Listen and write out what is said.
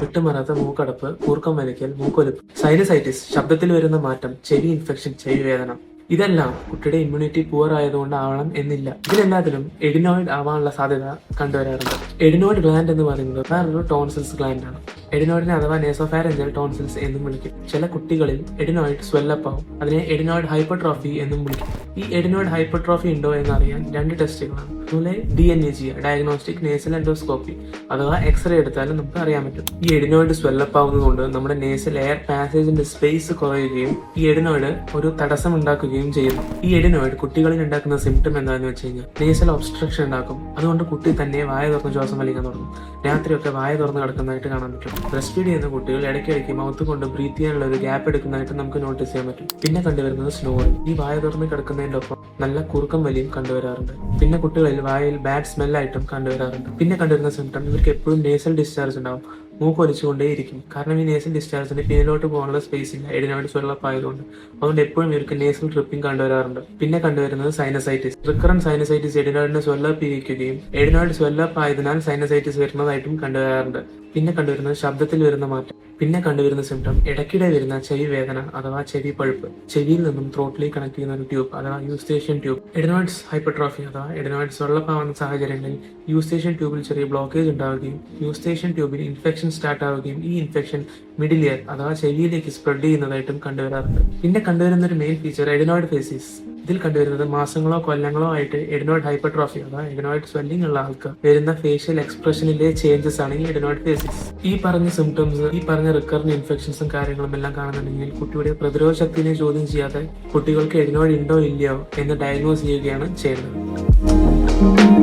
വിട്ടുമാറാത്ത മൂക്കടപ്പ് കൂർക്കം വലിക്കൽ മൂക്കൊലിപ്പ് സൈനസൈറ്റിസ് ശബ്ദത്തിൽ വരുന്ന മാറ്റം ചെവി ഇൻഫെക്ഷൻ ചെവി വേദന. ഇതെല്ലാം കുട്ടിയുടെ ഇമ്മ്യൂണിറ്റി പുവർ ആയതുകൊണ്ട് ആവണം എന്നില്ല. ഇതിലെല്ലാത്തിലും എഡിനോയിഡ് ആവാനുള്ള സാധ്യത കണ്ടുവരാറുണ്ട്. എഡിനോയിഡ് ഗ്ലാൻഡ് എന്ന് പറയുന്നത് വേറൊരു ടോൺസിൽസ് ഗ്ലാൻഡ് ആണ്. എഡിനോയിഡിനെ അഥവാ നേസോഫാരഞ്ചൽ ടോൺസിൽസ് എന്നും വിളിക്കും. ചില കുട്ടികളിൽ എഡിനോയിഡ് സ്വെല്ലപ്പ് ആവും അതിനെ എഡിനോയിഡ് ഹൈപ്പർട്രോഫി എന്നും വിളിക്കും. ഈ എഡിനോയിഡ് ഹൈപ്പർട്രോഫി ഉണ്ടോ എന്ന് അറിയാൻ രണ്ട് ടെസ്റ്റുകളാണ് അതുപോലെ D N A G diagnostic nasal endoscopy അഥവാ എക്സ്റേ എടുത്താലും നമുക്ക് അറിയാൻ പറ്റും. ഈ എഡിനോയിഡ് സ്വെല്ലപ്പ് ആവുന്നതുകൊണ്ട് നമ്മുടെ നേസൽ എയർ പാസേജിന്റെ സ്പേസ് കുറയുകയും ഈ എഡിനോയിഡ് ഒരു തടസ്സം ഉണ്ടാക്കുകയും ചെയ്യുന്നു. ഈ എഡിനോയിഡ് കുട്ടികളിൽ ഉണ്ടാക്കുന്ന സിംറ്റം എന്താണെന്ന് വെച്ച് കഴിഞ്ഞാൽ നേസൽ ഒബ്സ്ട്രക്ഷൻ ഉണ്ടാക്കും. അതുകൊണ്ട് കുട്ടി തന്നെ വായ തുറന്ന് ശ്വാസം വലിക്കാൻ തുടങ്ങും. രാത്രിയൊക്കെ വായ തുറന്ന് കിടക്കുന്നതായിട്ട് കാണാൻ പറ്റും. ബ്രസ്റ്റ് ഫീഡ് ചെയ്യുന്ന കുട്ടികൾ ഇടയ്ക്കിടയ്ക്ക് മൗത്ത് കൊണ്ട് ബ്രീത്ത് ചെയ്യാനുള്ള ഒരു ഗ്യാപ്പ് എടുക്കുന്നതായിട്ട് നമുക്ക് നോട്ടീസ് ചെയ്യാൻ പറ്റും. പിന്നെ കണ്ടുവരുന്നത് സ്നോറിംഗ് ഈ വായ തുറന്ന് കിടക്കുന്നതിന്റെ ഒപ്പം നല്ല കുറുക്കം വലിയും കണ്ടുവരാറുണ്ട്. പിന്നെ കുട്ടികളിൽ വായയിൽ ബാഡ് സ്മെല്ലായിട്ടും കണ്ടുവരാറുണ്ട്. പിന്നെ കണ്ടുവരുന്ന സിംറ്റം ഇവർക്ക് എപ്പോഴും നേസൽ ഡിസ്ചാർജ് ഉണ്ടാവും. മൂക്ക് ഒലിച്ചുകൊണ്ടേയിരിക്കും കാരണം ഈ നേസൽ ഡിസ്ചാർജിന് പിന്നിലോട്ട് പോകാനുള്ള സ്പേസ് ഇല്ല. എഡിനോയിഡ് സ്വെള്ളപ്പ് ആയതുകൊണ്ട്. അതുകൊണ്ട് എപ്പോഴും ഇവർക്ക് നേസൽ ട്രിപ്പിംഗ് കണ്ടുവരാറുണ്ട്. പിന്നെ കണ്ടുവരുന്നത് സൈനസൈറ്റിസ് റിക്കറൻ സൈനസൈറ്റിസ് എഡിനോയിഡിനെ സ്വെല്ലപ്പ് ഇരിക്കുകയും എഡിനോയിഡ് സ്വെല്ലപ്പ് ആയതിനാൽ സൈനസൈറ്റിസ് വരുന്നതായിട്ടും കണ്ടുവരാറുണ്ട്. പിന്നെ കണ്ടുവരുന്ന ശബ്ദത്തിൽ വരുന്ന മാറ്റം പിന്നെ കണ്ടുവരുന്ന സിംറ്റം ഇടയ്ക്കിടെ വരുന്ന ചെവി വേദന അഥവാ ചെവി പഴുപ്പ് ചെവിയിൽ നിന്നും ത്രോട്ടിലേക്ക് കണക്ട് ചെയ്യുന്ന ഒരു ട്യൂബ് അഥവാ യൂസ്റ്റേഷ്യൻ ട്യൂബ് എഡിനോയിഡ്സ് ഹൈപ്പർട്രോഫി അഥവാ എഡിനോയിഡ്സ് വെള്ളപ്പാവുന്ന സാഹചര്യങ്ങളിൽ യൂസ്റ്റേഷ്യൻ ട്യൂബിൽ ചെറിയ ബ്ലോക്കേജ് ഉണ്ടാവുകയും യൂസ്റ്റേഷ്യൻ ട്യൂബിൽ ഇൻഫെക്ഷൻ സ്റ്റാർട്ട് ആവുകയും ഈ ഇൻഫെക്ഷൻ മിഡിൽ ഇയർ അഥവാ ചെവിയിലേക്ക് സ്പ്രെഡ് ചെയ്യുന്നതായിട്ടും കണ്ടുവരാറുണ്ട്. പിന്നെ കണ്ടുവരുന്ന ഒരു മെയിൻ ഫീച്ചർ എഡിനോയിഡ് ഫേസിസ് ഇതിൽ കണ്ടുവരുന്നത് മാസങ്ങളോ കൊല്ലങ്ങളോ ആയിട്ട് എഡിനോയിഡ് ഹൈപ്പർട്രോഫി അഥവാ എഡിനോയിഡ് സ്വെല്ലിംഗ് ഉള്ള ആൾക്ക് വരുന്ന ഫേഷ്യൽ എക്സ്പ്രഷനിലെ ചേഞ്ചസ് ആണ് ഈ എഡിനോയിഡ് ഫേസിസ് ഈ പറഞ്ഞ സിംറ്റംസ് ഈ പറഞ്ഞ റിക്കറിന് ഇൻഫെക്ഷൻസും കാര്യങ്ങളും എല്ലാം കാണുന്നുണ്ടെങ്കിൽ കുട്ടിയുടെ പ്രതിരോധ ശക്തിനെ ചോദ്യം ചെയ്യാതെ കുട്ടികൾക്ക് എഡിനോയിഡ് ഉണ്ടോ ഇല്ലയോ എന്ന് ഡയഗ്നോസ് ചെയ്യുകയാണ് ചെയ്യുന്നത്.